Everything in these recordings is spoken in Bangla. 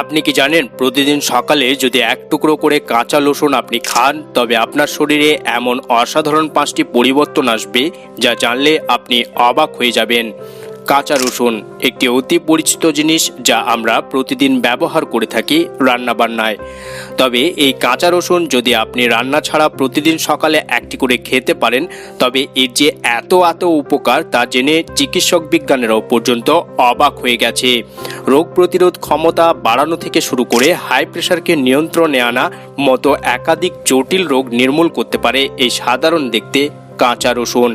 আপনি কি জানেন, প্রতিদিন সকালে যদি এক টুকরো করে কাঁচা লসুন আপনি খান, তবে আপনার শরীরে এমন অসাধারণ পাঁচটি পরিবর্তন আসবে যা জানলে আপনি অবাক হয়ে যাবেন। কাঁচা রসুন, একটি অতি পরিচিত জিনিস যা আমরা প্রতিদিন ব্যবহার করে থাকি রান্নাবান্নায়। তবে এই কাঁচা রসুন যদি আপনি রান্না ছাড়া প্রতিদিন সকালে একটি করে খেতে পারেন, তবে এর যে এত এত উপকার তা জেনে চিকিৎসক বিজ্ঞানেরাও পর্যন্ত অবাক হয়ে গেছে। রোগ প্রতিরোধ ক্ষমতা বাড়ানো থেকে শুরু করে হাই প্রেশারকে নিয়ন্ত্রণে আনা মতো একাধিক জটিল রোগ নির্মূল করতে পারে এই সাধারণ দেখতে কাঁচা রসুন।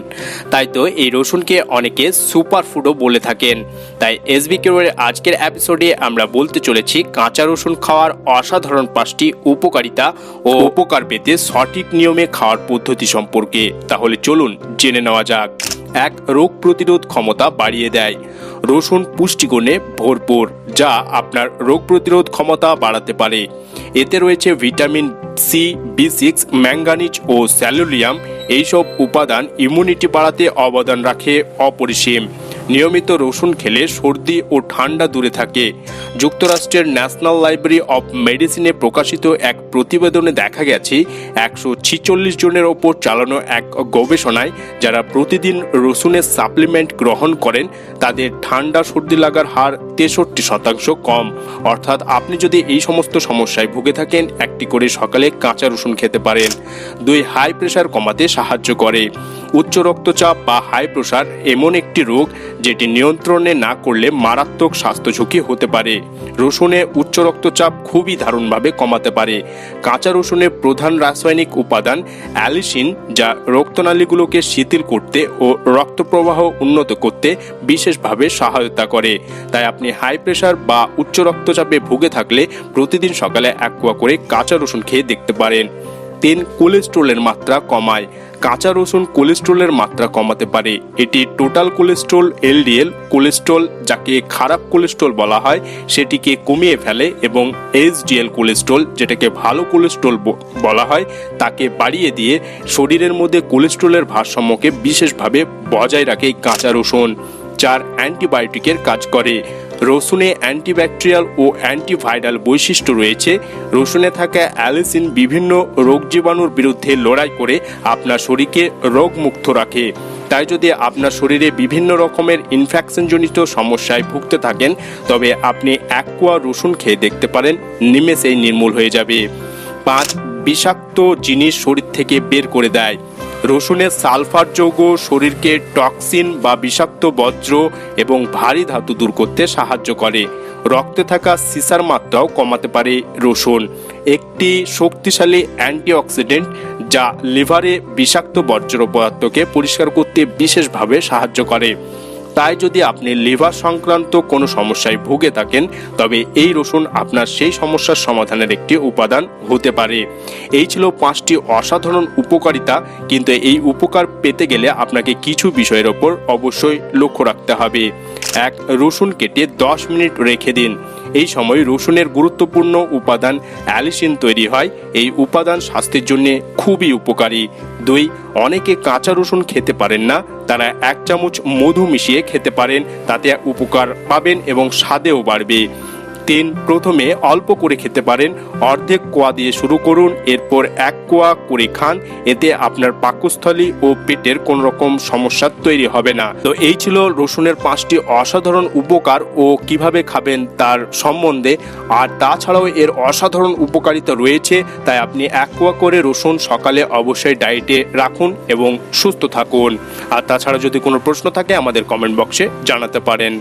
তাই তো এই রসুনকে অনেকে সুপার ফুডও বলে থাকেন। তাই এসবি কেউয়ের আজকের এপিসোডে আমরা বলতে চলেছি কাঁচা রসুন খাওয়ার অসাধারণ পাঁচটি উপকারিতা ও উপকার পেতে সঠিক নিয়মে খাওয়ার পদ্ধতি সম্পর্কে। তাহলে চলুন জেনে নেওয়া যাক। এক রোগ প্রতিরোধ ক্ষমতা বাড়িয়ে দেয়। রসুন পুষ্টিগুণে ভরপুর, যা আপনার রোগ প্রতিরোধ ক্ষমতা বাড়াতে পারে। এতে রয়েছে vitamin C B six manganese ও স্যালুলিয়াম। এইসব উপাদান ইমিউনিটি বাড়াতে অবদান রাখে অপরিসীম। নিয়মিত রসুন খেলে সর্দি ও ঠান্ডা দূরে থাকে। যুক্তরাষ্ট্রের ন্যাশনাল লাইব্রেরি অব মেডিসিনে প্রকাশিত এক প্রতিবেদনে দেখা গেছে, একশো ছিচল্লিশ জনের ওপর চালানো এক গবেষণায় যারা প্রতিদিন রসুনের সাপ্লিমেন্ট গ্রহণ করেন, তাদের ঠান্ডা সর্দি লাগার হার তেষট্টি শতাংশ কম। অর্থাৎ আপনি যদি এই সমস্ত সমস্যায় ভুগে থাকেন, একটি করে সকালে কাঁচা রসুন খেতে পারেন। দুই হাই প্রেশার কমাতে সাহায্য করে। উচ্চ রক্তচাপ বা হাই প্রেশার এমন একটি রোগ যেটি নিয়ন্ত্রণে না করলে মারাত্মক স্বাস্থ্য ঝুঁকি হতে পারে। রসুনে উচ্চ রক্তচাপ খুবই দারুণভাবে কমাতে পারে। কাঁচা রসুনের প্রধান রাসায়নিক উপাদান অ্যালিসিন, যা রক্তনালীগুলোকে শিথিল করতে ও রক্ত প্রবাহ উন্নত করতে বিশেষভাবে সহায়তা করে। তাই আপনি হাই প্রেশার বা উচ্চ রক্তচাপে ভুগে থাকলে প্রতিদিন সকালে এক করে কাঁচা রসুন খেয়ে দেখতে পারেন। তিন কোলেস্ট্রলের মাত্রা কমায়। কাঁচা রসুন কোলেস্ট্রলের মাত্রা কমাতে পারে। এটি টোটাল কোলেস্ট্রল, এলডিএল কোলেস্ট্রল, যাকে খারাপ কোলেস্ট্রল বলা হয়, সেটিকে কমিয়ে ফেলে এবং এইচডিএল কোলেস্ট্রল, যেটাকে ভালো কোলেস্ট্রল বলা হয়, তাকে বাড়িয়ে দিয়ে শরীরের মধ্যে কোলেস্ট্রলের ভারসাম্যকে বিশেষভাবে বজায় রাখে কাঁচা রসুন চার অ্যান্টিবায়োটিকের কাজ করে। রসুনে অ্যান্টিব্যাকটেরিয়াল ও অ্যান্টিভাইরাল বৈশিষ্ট্য রয়েছে। রসুনে থাকা অ্যালিসিন বিভিন্ন রোগ জীবাণুর বিরুদ্ধে লড়াই করে আপনার শরীরকে রোগমুক্ত রাখে। তাই যদি আপনার শরীরে বিভিন্ন রকমের ইনফেকশনজনিত সমস্যায় ভুগতে থাকেন, তবে আপনি এক রসুন খেয়ে দেখতে পারেন, নিমেষেই নির্মূল হয়ে যাবে। পাঁচ, বিষাক্ত জিনিস শরীর থেকে বের করে দেয়। রসুনের সালফার যৌগ, শরীরকে টক্সিন বা বিষাক্ত বজ্র এবং ভারী ধাতু দূর করতে সাহায্য করে। রক্তে থাকা সিসার মাত্রাও কমাতে পারে রসুন। একটি শক্তিশালী অ্যান্টিঅক্সিডেন্ট যা লিভারে বিষাক্ত বর্জ্য পদার্থকে পরিষ্কার করতে বিশেষভাবে সাহায্য করে। তাই যদি আপনি লিভার সংক্রান্ত কোনো সমস্যায় ভুগে থাকেন, তবে এই রসুন আপনার সেই সমস্যার সমাধানের একটি উপাদান হতে পারে। এই ছিল পাঁচটি অসাধারণ উপকারিতা, কিন্তু এই উপকার পেতে গেলে আপনাকে কিছু বিষয়ের ওপর অবশ্যই লক্ষ্য রাখতে হবে। এক, রসুন কেটে দশ মিনিট রেখে দিন। এই সময় রসুনের গুরুত্বপূর্ণ উপাদান অ্যালিসিন তৈরি হয়। এই উপাদান স্বাস্থ্যের জন্য খুবই উপকারী। দুই, অনেকে কাঁচা রসুন খেতে পারেন না। তারা এক চামচ মধু মিশিয়ে খেতে পারেন। তাতে উপকার পাবেন এবং স্বাদেও বাড়বে। তিন, প্রথমে অল্প করে খেতে পারেন, অর্ধেক কোয়া দিয়ে শুরু করুন, এরপর এক কোয়া করে খান, এতে আপনার পাকস্থলী ও পেটের কোন রকম সমস্যা তৈরি হবে না। তো এই ছিল রসুনের পাঁচটি অসাধারণ উপকার ও কীভাবে খাবেন তার সম্বন্ধে, আর তাছাড়াও এর অসাধারণ উপকারিতা রয়েছে, তাই আপনি এক কোয়া করে রসুন সকালে অবশ্যই ডায়েটে রাখুন এবং সুস্থ থাকুন। আর তাছাড়া যদি কোনো প্রশ্ন থাকে আমাদের কমেন্ট বক্সে জানাতে পারেন।